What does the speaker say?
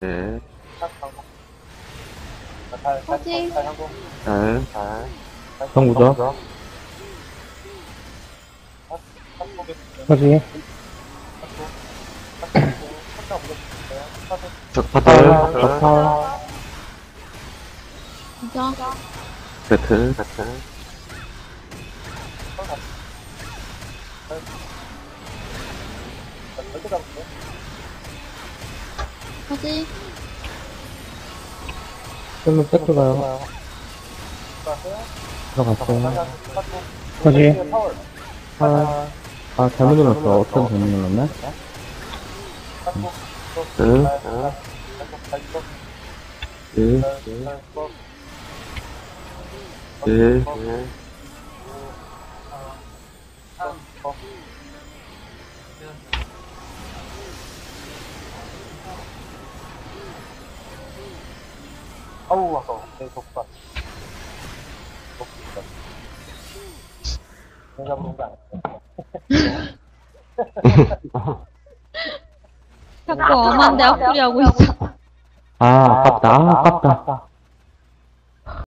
네. 화지. 잘. 정구죠? 화지. 적파들. 적파. 진짜. 배틀. 배틀. 화지. 셀로 세트 가요. 들어갔어요. 화지. 아, 아, 잘못 눌렀어. 어떤 잘못. 예. 예. 아우 아까워 내 독박 독박 내가 부른 거 아니야 자꾸 엄한데 앞구리 하고 있어. 아, 아깝다. 아, 아깝다.